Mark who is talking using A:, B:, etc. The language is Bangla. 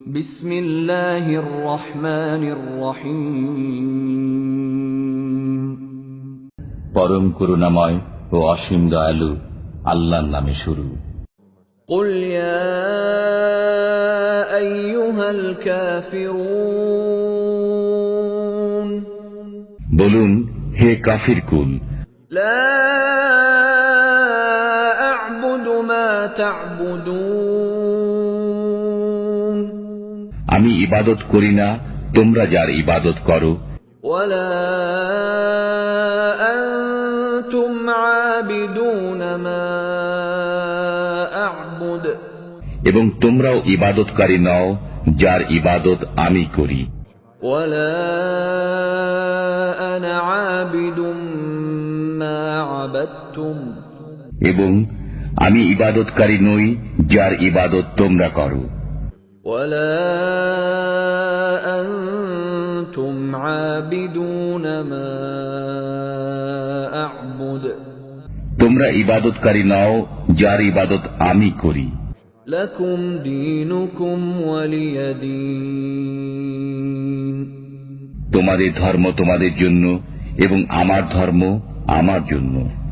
A: بسم الله الرحمن الرحيم
B: পরম করুণাময় ও অসীম দয়ালু আল্লাহর নামে শুরু
A: قل يا أيها الكافرون
B: বলুন হে কাফির কুল
A: لا أعبد ما تعبدون
B: আমি ইবাদত করি না তোমরা যার ইবাদত করো
A: ولا أنتم عابدون ما أعبد
B: এবং তোমরাও ইবাদতকারী নও যার ইবাদত আমি করি
A: ولا أنا عابد ما عبدتم
B: এবং আমি ইবাদতকারী নই যার ইবাদত তোমরা করো
A: ولا
B: তোমরা ইবাদতকারী নাও যার ইবাদত আমি করি।
A: লকুম দিনুকুম
B: তোমাদের ধর্ম তোমাদের জন্য এবং আমার ধর্ম আমার জন্য।